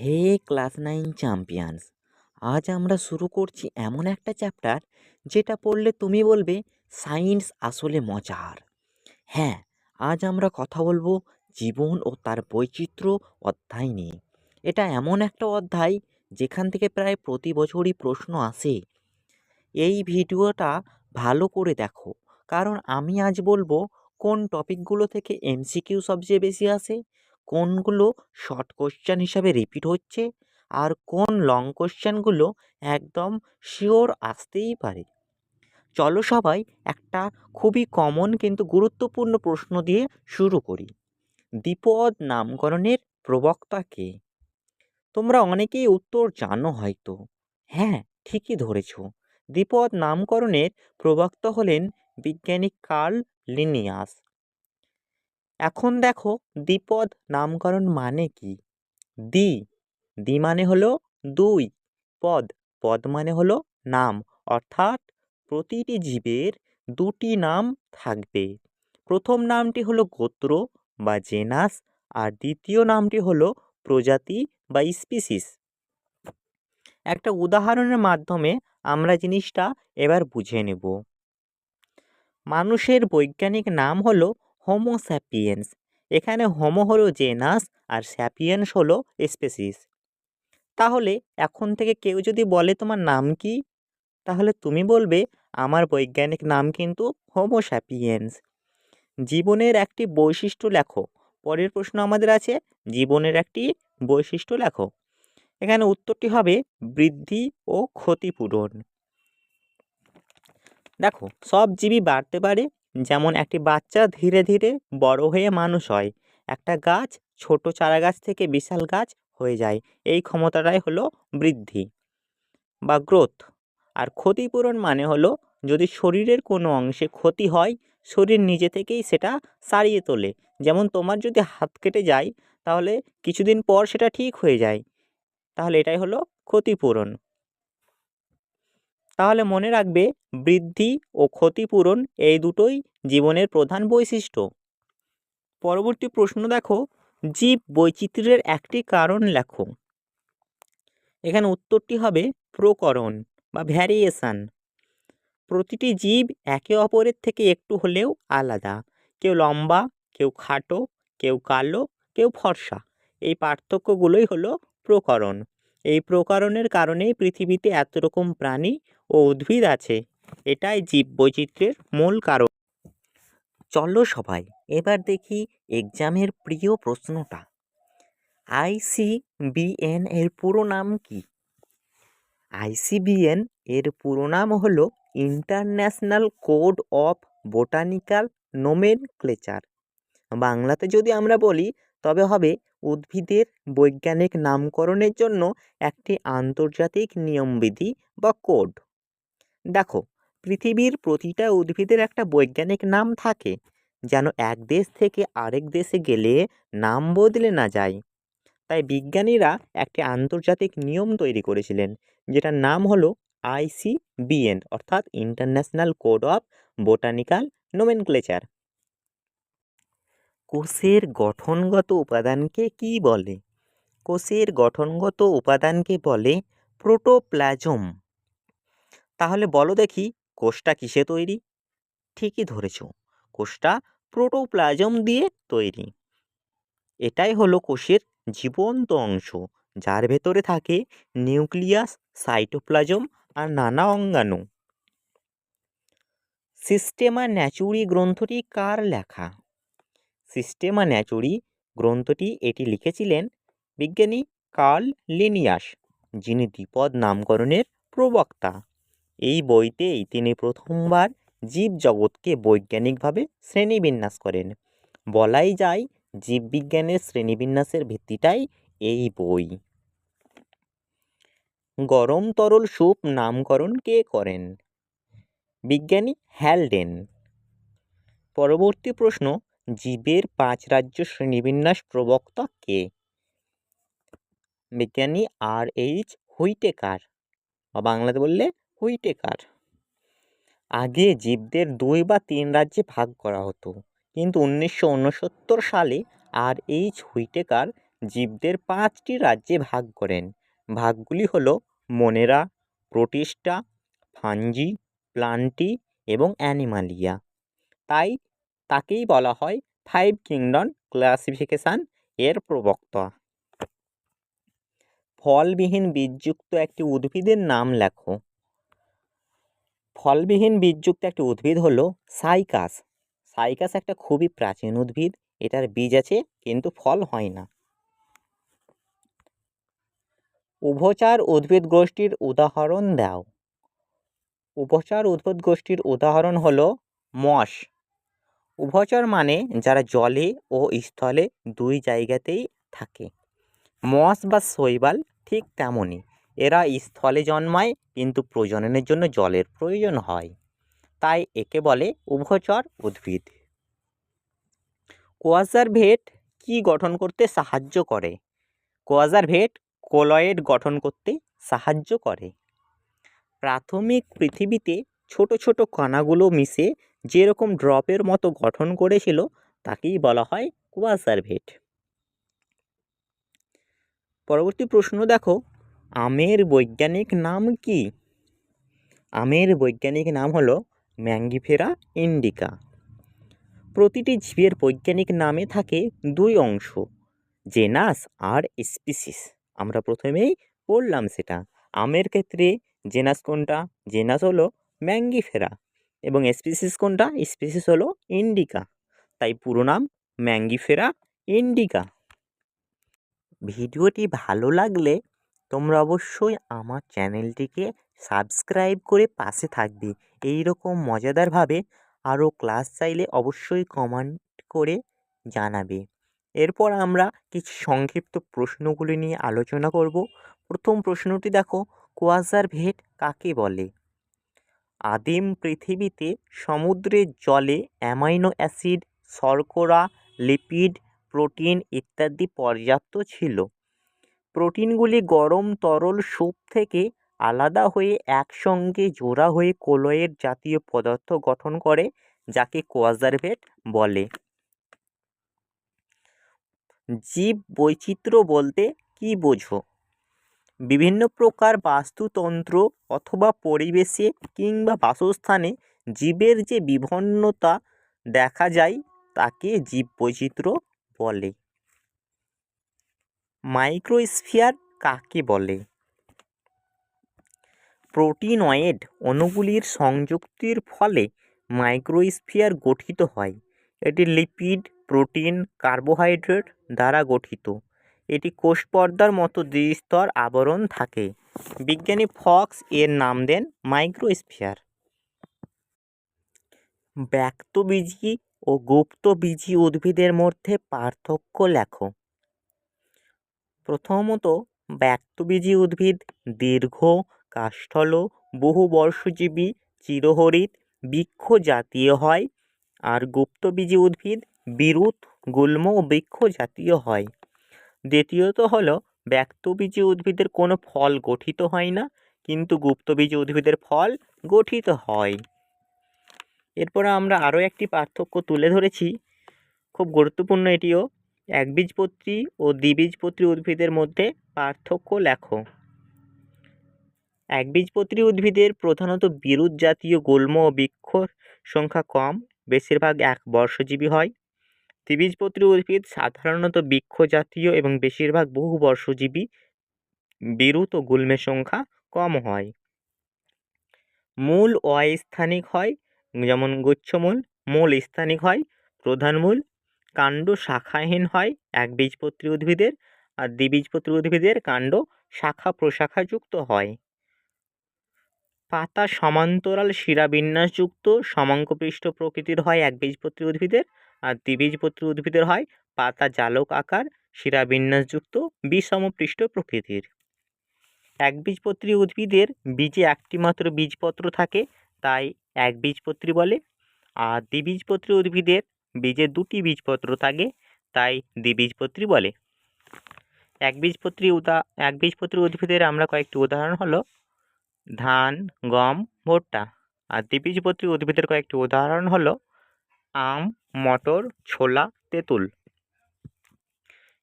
হে class nine champions, আজ আমরা শুরু করছি এমন একটা চ্যাপ্টার যেটা পড়লে তুমি বলবে সায়েন্স আসলে মজার। হ্যাঁ আজ আমরা কথা বলব জীবন ও তার বৈচিত্র্য অধ্যায় নিয়ে। এটা এমন একটা অধ্যায় যেখান থেকে প্রায় প্রতি বছরই প্রশ্ন আসে। এই ভিডিওটা ভালো করে দেখো, কারণ আমি আজ বলব কোন টপিকগুলো থেকে এমসিকিউ সবচেয়ে বেশি আসে কোনগুলো শর্ট কোশ্চেন হিসাবে রিপিট হচ্ছে আর কোন লং কোশ্চেনগুলো একদম শিওর আসতেই পারে? চলো সবাই একটা খুবই কমন কিন্তু গুরুত্বপূর্ণ প্রশ্ন দিয়ে শুরু করি। দ্বিপদ নামকরণের প্রবক্তা কে? তোমরা অনেকেই উত্তর জানো হয়তো। হ্যাঁ ঠিকই ধরেছ। দ্বিপদ নামকরণের প্রবক্তা হলেন বিজ্ঞানী কার্ল লিনিয়াস। এখন দেখো দ্বিপদ নামকরণ মানে কি? দ্বি দ্বি মানে হলো দুই, পদ পদ মানে হলো নাম। অর্থাৎ প্রতিটি জীবের দুটি নাম থাকবে। প্রথম নামটি হলো গোত্র বা জেনাস আর দ্বিতীয় নামটি হলো প্রজাতি বা স্পিসিস। একটা উদাহরণের মাধ্যমে আমরা জিনিসটা এবার বুঝে নেব। মানুষের বৈজ্ঞানিক নাম হলো হোমো স্যাপিয়েন্স এখানে হোমো হলো জেনাস আর স্যাপিয়েন্স হলো স্পেসিস তাহলে এখন থেকে কেউ যদি বলে তোমার নাম কি, তাহলে তুমি বলবে আমার বৈজ্ঞানিক নাম কিন্তু হোমো স্যাপিয়েন্স জীবনের একটি বৈশিষ্ট্য লেখো। পরের প্রশ্ন আমাদের আছে, জীবনের একটি বৈশিষ্ট্য লেখো। এখানে উত্তরটি হবে বৃদ্ধি ও ক্ষতিপূরণ। দেখো, সব জীবই বাড়তে পারে যেমন একটি বাচ্চা ধীরে ধীরে বড় হয়ে মানুষ হয়। একটা গাছ ছোট চারা গাছ থেকে বিশাল গাছ হয়ে যায়। এই ক্ষমতাটাই হলো বৃদ্ধি বা গ্রোথ আর ক্ষতিপূরণ মানে হলো যদি শরীরের কোনো অংশে ক্ষতি হয়, শরীর নিজে থেকেই সেটা সারিয়ে তোলে। যেমন তোমার যদি হাত কেটে যায়, তাহলে কিছুদিন পর সেটা ঠিক হয়ে যায়। তাহলে এটাই হলো ক্ষতিপূরণ। তাহলে মনে রাখবে, বৃদ্ধি ও ক্ষতিপূরণ এই দুটোই জীবনের প্রধান বৈশিষ্ট্য। পরবর্তী প্রশ্ন দেখো, জীব বৈচিত্র্যের একটি কারণ লেখো। এখানে উত্তরটি হবে প্রকরণ বা ভ্যারিয়েশান প্রতিটি জীব একে অপরের থেকে একটু হলেও আলাদা। কেউ লম্বা, কেউ খাটো, কেউ কালো, কেউ ফর্সা। এই পার্থক্যগুলোই হলো প্রকরণ। এই প্রকরণের কারণেই পৃথিবীতে এত রকম প্রাণী ও উদ্ভিদ আছে। এটাই জীব বৈচিত্র্যের মূল কারণ। চলো সবাই, এবার দেখি এক্সামের প্রিয় প্রশ্নটা। আইসিবিএন এর পুরো নাম কি? আইসিবিএন এর পুরো নাম হলো international code of botanical nomenclature বাংলাতে যদি আমরা বলি, তবে হবে উদ্ভিদের বৈজ্ঞানিক নামকরণের জন্য একটি আন্তর্জাতিক নিয়মবিধি বা কোড। দেখো, পৃথিবীর প্রতিটা উদ্ভিদের একটা বৈজ্ঞানিক নাম থাকে, যেন এক দেশ থেকে আরেক দেশে গেলে নাম বদলে না যায়। তাই বিজ্ঞানীরা একটি আন্তর্জাতিক নিয়ম তৈরি করেছিলেন, যেটার নাম হলো আইসিবিএন অর্থাৎ international code of botanical nomenclature. কোষের গঠনগত উপাদানকে কি বলে? কোষের গঠনগত উপাদানকে বলে প্রোটোপ্লাজম। তাহলে বলো দেখি, কোষটা কিসে তৈরি? ঠিকই ধরেছ, কোষটা প্রোটোপ্লাজম দিয়ে তৈরি। এটাই হলো কোষের জীবন্ত অংশ, যার ভেতরে থাকে নিউক্লিয়াস, সাইটোপ্লাজম আর নানা অঙ্গাণু। সিস্টেমা ন্যাচুরি গ্রন্থটি কার লেখা? সিস্টেমা ন্যাচুরি গ্রন্থটি এটি লিখেছিলেন বিজ্ঞানী কার্ল লিনিয়াস, যিনি দ্বিপদ নামকরণের প্রবক্তা। এই বইতেই তিনি প্রথমবার জীবজগৎকে বৈজ্ঞানিকভাবে শ্রেণীবিন্যাস করেন। বলাই যায় জীববিজ্ঞানের শ্রেণীবিন্যাসের ভিত্তিটাই এই বই। গরম তরল স্যুপ নামকরণ কে করেন? বিজ্ঞানী হ্যালডেন। পরবর্তী প্রশ্ন, জীবের পাঁচ রাজ্য শ্রেণীবিন্যাস প্রবক্তা কে? বিজ্ঞানী আর এইচ হুইটেকার। বা বাংলাতে বললে হুইটেকার। আগে জীবদের দুই বা তিন রাজ্যে ভাগ করা হতো। কিন্তু উনিশশো উনসত্তর সালে আর এইচ হুইটেকার জীবদের পাঁচটি রাজ্যে ভাগ করেন। ভাগগুলি হলো মনেরা, প্রোটিস্টা, ফাঞ্জি, প্লান্টি এবং অ্যানিমালিয়া। তাই তাকেই বলা হয় ফাইভ কিংডম ক্লাসিফিকেশান এর প্রবক্তা। ফলবিহীন বীজযুক্ত একটি উদ্ভিদের নাম লেখো। ফলবিহীন বীজযুক্ত একটি উদ্ভিদ হলো সাইকাস। সাইকাস একটা খুবই প্রাচীন উদ্ভিদ, এটার বীজ আছে, কিন্তু ফল হয় না। উভচার উদ্ভিদ গোষ্ঠীর উদাহরণ দাও। উভচার উদ্ভিদ গোষ্ঠীর উদাহরণ হলো মশ উভচর মানে যারা জলে ও স্থলে দুই জায়গাতেই থাকে। মস বা শৈবাল ঠিক তেমনই। এরা স্থলে জন্মায়, কিন্তু প্রজননের জন্য জলের প্রয়োজন হয়। তাই একে বলে উভচর উদ্ভিদ। কোয়াজারভেট কী গঠন করতে সাহায্য করে? কোয়াজারভেট কোলয়েড গঠন করতে সাহায্য করে। প্রাথমিক পৃথিবীতে ছোট ছোট কণাগুলো মিশে যেরকম ড্রপের মতো গঠন করেছিল, তাকেই বলা হয় কোয়াজারভেট পরবর্তী প্রশ্ন দেখো। আমের বৈজ্ঞানিক নাম কি? আমের বৈজ্ঞানিক নাম হলো ম্যাঙ্গিফেরা ইন্ডিকা। প্রতিটি জীবের বৈজ্ঞানিক নামে থাকে দুই অংশ, জেনাস আর স্পিসিস। আমরা প্রথমেই পড়লাম সেটা। আমের ক্ষেত্রে জেনাস কোনটা? জেনাস হলো ম্যাঙ্গিফেরা এবং স্পিসিস কোনটা? স্পিসিস হলো ইন্ডিকা। তাই পুরো নাম ম্যাঙ্গিফেরা ইন্ডিকা। ভিডিওটি ভালো লাগলে তোমরা অবশ্যই আমার চ্যানেলটিকে সাবস্ক্রাইব করে পাশে থাকবে। এই রকম মজাদারভাবে আরও ক্লাস চাইলে অবশ্যই কমেন্ট করে জানাবে। এরপর আমরা কিছু সংক্ষিপ্ত প্রশ্নগুলি নিয়ে আলোচনা করব। প্রথম প্রশ্নটি দেখো কোয়াজার ভেট কাকে বলে? আদিম পৃথিবীতে সমুদ্রের জলে অ্যামাইনো অ্যাসিড, শর্করা, লিপিড, প্রোটিন ইত্যাদি পর্যাপ্ত ছিল। প্রোটিনগুলি গরম, তরল স্যুপ থেকে আলাদা হয়ে একসঙ্গে জোড়া হয়ে কোলয়েড জাতীয় পদার্থ গঠন করে, যাকে কোয়াজারভেট বলে। জীব বৈচিত্র্য বলতে কী বোঝো? বিভিন্ন প্রকার বাস্তুতন্ত্র অথবা পরিবেশে কিংবা বাসস্থানে জীবের যে বিভিন্নতা দেখা যায়, তাকে জীববৈচিত্র্য বলে। মাইক্রোস্ফিয়ার কাকে বলে? প্রোটিনয়েড অণুগুলির সংযুক্তির ফলে মাইক্রোস্ফিয়ার গঠিত হয়। এটি লিপিড প্রোটিন কার্বোহাইড্রেট দ্বারা গঠিত। এটি কোষপর্দার মতো দ্বিস্তর আবরণ থাকে। বিজ্ঞানী ফক্স এর নাম দেন মাইক্রোস্ফিয়ার। ব্যক্তবীজী ও গুপ্তবীজী উদ্ভিদের মধ্যে পার্থক্য লেখো। প্রথমত ব্যক্তবীজী উদ্ভিদ, দীর্ঘ, কাষ্ঠল বহুবর্ষজীবী চিরহরিৎ, বৃক্ষ জাতীয় হয়। আর গুপ্তবীজী উদ্ভিদ বিরুৎ গুল্ম ও বৃক্ষ জাতীয় হয়। দ্বিতীয়ত হল, ব্যক্তবীজী উদ্ভিদের কোনো ফল গঠিত হয় না, কিন্তু গুপ্তবীজী উদ্ভিদের ফল গঠিত হয়। এরপর আমরা আরও একটি পার্থক্য তুলে ধরেছি। খুব গুরুত্বপূর্ণ এটিও একবীজপত্রী ও দ্বিবীজপত্রী উদ্ভিদের মধ্যে পার্থক্য লেখো। একবীজপত্রী উদ্ভিদের প্রধানত বিরুৎ জাতীয় গুল্ম ও বৃক্ষ সংখ্যা কম, বেশিরভাগ এক বর্ষজীবী হয়। দ্বিবীজপত্রী উদ্ভিদ সাধারণত বৃক্ষ জাতীয় এবং বেশিরভাগ বহু বর্ষজীবী বিরুৎ ও গুল্মের সংখ্যা কম হয়। মূল অস্থানিক হয়, যেমন গুচ্ছমূল, মূল স্থানিক হয়, প্রধান মূল কাণ্ড শাখাহীন হয় একবীজপত্রী উদ্ভিদের আর দ্বিবীজপত্রী উদ্ভিদের কাণ্ড শাখা প্রশাখাযুক্ত হয়। পাতা সমান্তরাল শিরাবিন্যাসযুক্ত সমাঙ্গপৃষ্ঠ প্রকৃতির হয় একবীজপত্রী উদ্ভিদের আর দ্বিবীজপত্রী উদ্ভিদের হয় পাতা জালক আকার শিরাবিন্যাসযুক্ত বিষমপৃষ্ঠ প্রকৃতির। একবীজপত্রী উদ্ভিদের বীজে একটি মাত্র বীজপত্র থাকে, তাই একবীজপত্রী বলে। আর দ্বিবীজপত্রী উদ্ভিদের বীজে দুটি বীজপত্র থাকে, তাই দ্বিবীজপত্রী বলে। একবীজপত্রী উদা একবীজপত্রী উদ্ভিদের আমরা কয়েকটি উদাহরণ হলো, ধান, গম, ভুট্টা। আর দ্বিবীজপত্রী উদ্ভিদের কয়েকটি উদাহরণ হলো, আম, মটর, ছোলা, তেঁতুল।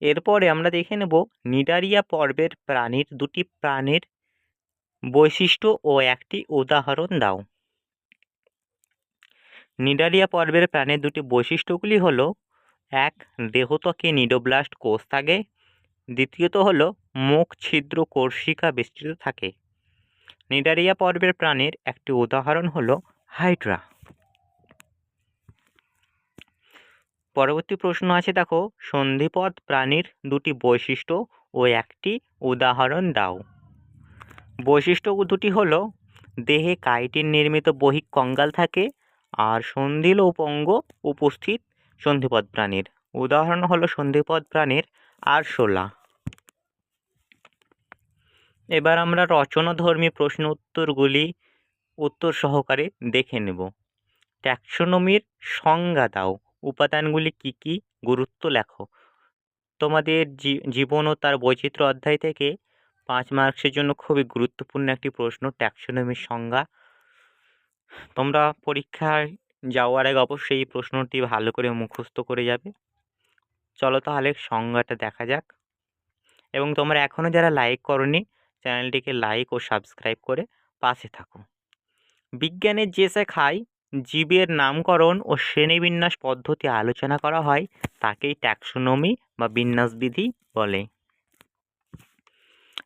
এরপরে আমরা দেখে নেব নিডারিয়া পর্বের প্রাণীর দুটি প্রাণীর বৈশিষ্ট্য ও একটি উদাহরণ দাও। নিডারিয়া পর্বের প্রাণের দুটি বৈশিষ্ট্যগুলি হল, এক, দেহত্বকে নিডোব্লাস্ট কোষ থাকে। দ্বিতীয়ত হল, মুখ ছিদ্র কোর্শিকা বিস্তৃত থাকে। নিডারিয়া পর্বের প্রাণীর একটি উদাহরণ হল হাইড্রা। পরবর্তী প্রশ্ন আছে, দেখো সন্ধিপদ প্রাণীর দুটি বৈশিষ্ট্য ও একটি উদাহরণ দাও। বৈশিষ্ট্য দুটি হলো, দেহে কাইটিন নির্মিত বহিক কঙ্গাল থাকে আর সন্ধিল উপঙ্গ উপস্থিত সন্ধিপদ প্রাণীর। উদাহরণ হলো সন্ধিপদ প্রাণীর আরশোলা এবার আমরা রচনাধর্মী প্রশ্ন উত্তরগুলি উত্তর সহকারে দেখে নেব। ট্যাক্সোনমির সংজ্ঞা দাও। উপাদানগুলি কী কী? গুরুত্ব লেখো। তোমাদের জীবন ও তার বৈচিত্র্য অধ্যায় থেকে পাঁচ মার্কসের জন্য খুবই গুরুত্বপূর্ণ একটি প্রশ্ন, ট্যাক্সোনমির সংজ্ঞা। তোমরা পরীক্ষায় যাওয়ার আগে অবশ্যই প্রশ্নটি ভালো করে মুখস্থ করে যাবে। চলো তাহলে সংজ্ঞাটা দেখা যাক। এবং তোমরা এখনও যারা লাইক করনি, চ্যানেলটিকে লাইক ও সাবস্ক্রাইব করে পাশে থাকো। বিজ্ঞানের যে শেখায় জীবের নামকরণ ও শ্রেণীবিন্যাস পদ্ধতি আলোচনা করা হয়, তাকেই ট্যাক্সোনমি বা বিন্যাসবিধি বলে।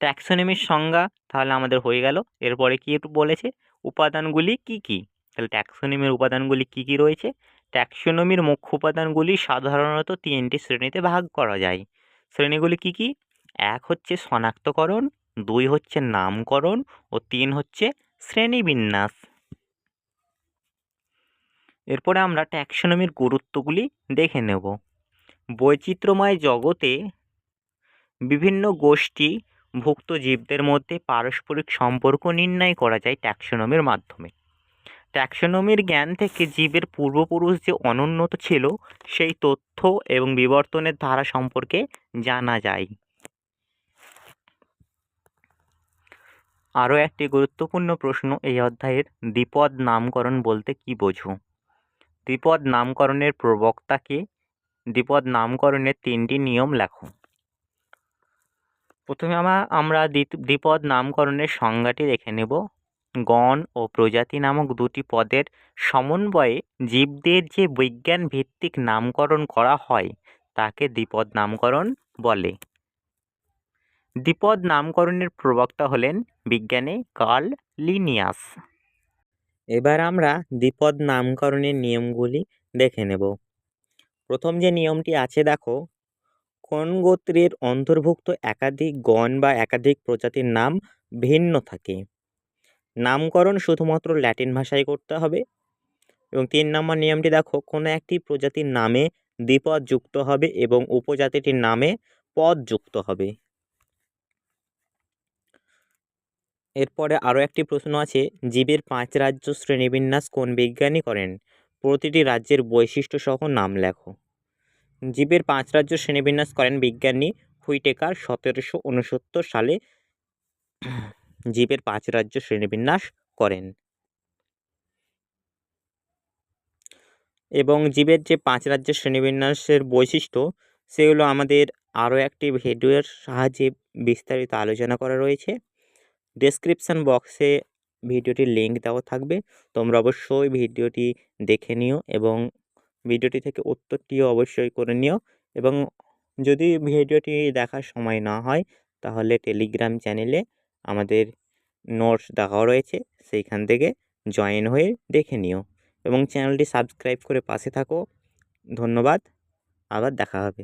ট্যাক্সোনমির সংজ্ঞা তাহলে আমাদের হয়ে গেল। এরপরে কি বলেছে? উপাদানগুলি কি কি? তাহলে ট্যাক্সোনমির উপাদানগুলি কি কি রয়েছে? ট্যাক্সোনমির মুখ্য উপাদানগুলি সাধারণত তিনটি শ্রেণীতে ভাগ করা যায়। শ্রেণীগুলি কি কি? এক হচ্ছে শনাক্তকরণ, দুই হচ্ছে নামকরণ ও তিন হচ্ছে শ্রেণীবিন্যাস। এরপরে আমরা ট্যাক্সোনমির গুরুত্বগুলি দেখে নেব। বৈচিত্র্যময় জগতে বিভিন্ন গোষ্ঠী ভুক্ত জীবদের মধ্যে পারস্পরিক সম্পর্ক নির্ণয় করা যায় ট্যাক্সোনমির মাধ্যমে। ট্যাক্সোনমির জ্ঞান থেকে জীবের পূর্বপুরুষ যে অনুন্নত ছিল, সেই তথ্য এবং বিবর্তনের ধারা সম্পর্কে জানা যায়। আরও একটি গুরুত্বপূর্ণ প্রশ্ন এই অধ্যায়ের, দ্বিপদ নামকরণ বলতে কী বোঝো? দ্বিপদ নামকরণের প্রবক্তাকে দ্বিপদ নামকরণের তিনটি নিয়ম লেখো। প্রথমে আমরা আমরা দ্বিপদ নামকরণের সংজ্ঞাটি দেখে নেব। গণ ও প্রজাতি নামক দুটি পদের সমন্বয়ে জীবদের যে বিজ্ঞান ভিত্তিক নামকরণ করা হয়, তাকে দ্বিপদ নামকরণ বলে। দ্বিপদ নামকরণের প্রবক্তা হলেন বিজ্ঞানী কার্ল লিনিয়াস। এবার আমরা দ্বিপদ নামকরণের নিয়মগুলি দেখে নেব। প্রথম যে নিয়মটি আছে, দেখো কোন গোত্রের অন্তর্ভুক্ত একাধিক গণ বা একাধিক প্রজাতির নাম ভিন্ন থাকে? নামকরণ শুধুমাত্র ল্যাটিন ভাষায় করতে হবে। এবং তিন নম্বর নিয়মটি দেখো, কোনো একটি প্রজাতির নামে দ্বিপদ যুক্ত হবে এবং উপজাতিটির নামে পদ যুক্ত হবে। এরপরে আরও একটি প্রশ্ন আছে, জীবের পাঁচ রাজ্য শ্রেণীবিন্যাস কোন বিজ্ঞানী করেন? প্রতিটি রাজ্যের বৈশিষ্ট্য সহ নাম লেখো। জীবের পাঁচ রাজ্য শ্রেণীবিন্যাস করেন বিজ্ঞানী হুইটেকার সতেরোশো উনসত্তর সালে জীবের পাঁচ রাজ্য শ্রেণীবিন্যাস করেন। এবং জীবের যে পাঁচ রাজ্য শ্রেণীবিন্যাসের বৈশিষ্ট্য সেগুলো আমাদের আরও একটি ভিডিওর সাহায্যে বিস্তারিত আলোচনা করা রয়েছে। ডেসক্রিপশান বক্সে ভিডিওটির লিঙ্ক দেওয়া থাকবে। তোমরা অবশ্যই ভিডিওটি দেখে নিও এবং ভিডিওটি থেকে উত্তরটিও অবশ্যই করে নিও এবং যদি ভিডিওটি দেখার সময় না হয়, তাহলে টেলিগ্রাম চ্যানেলে আমাদের নোটস দেখাও রয়েছে। সেইখান থেকে জয়েন হয়ে দেখে নিও এবং চ্যানেলটি সাবস্ক্রাইব করে পাশে থাকো। ধন্যবাদ। আবার দেখা হবে।